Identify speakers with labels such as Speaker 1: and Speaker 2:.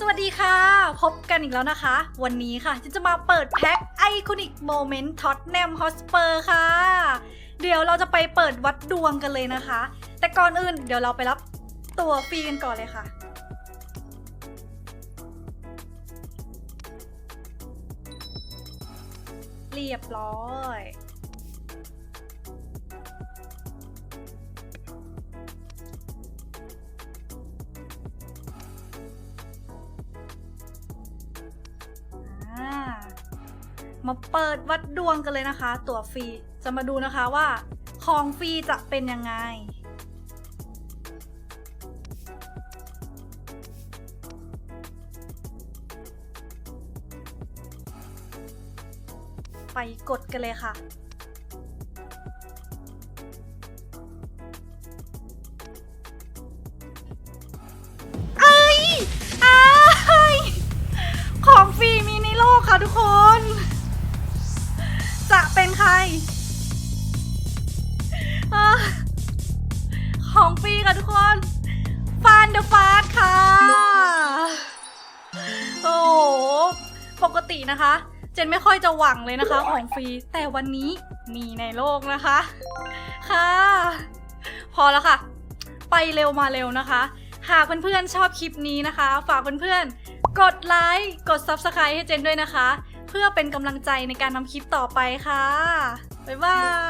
Speaker 1: สวัสดีค่ะ พบกันอีกแล้วนะคะ วันนี้ค่ะฉันจะมาเปิดแพ็คไอคอนิกโมเมนต์ท็อตแนมฮอสเปอร์ค่ะ เดี๋ยวเราจะไปเปิดวัดดวงกันเลยนะคะ แต่ก่อนอื่นเดี๋ยวเราไปรับตัวฟรีกันก่อนเลยค่ะ เรียบร้อย มาเปิดวัดดวงกันเลยนะคะ ตั๋วฟรีจะมาดูนะคะว่าของฟรีจะเป็นยังไง ไปกดกันเลยค่ะเอ้ยอ้ยของฟรีมีในโลกค่ะทุกคน ของฟรีค่ะทุกคนฟานเดอะฟาสค่ะ โอ้โห ปกตินะคะ เจนไม่ค่อยจะหวังเลยนะคะ ของฟรี แต่วันนี้มีในโลกนะคะ ค่ะ พอแล้วค่ะ ไปเร็วมาเร็วนะคะ หากเพื่อนๆชอบคลิปนี้นะคะ ฝากเพื่อนๆ กดไลค์ กด Subscribe ให้เจนด้วยนะคะ เพื่อเป็นกำลังใจในการทำคลิปต่อไปค่ะ บ๊ายบาย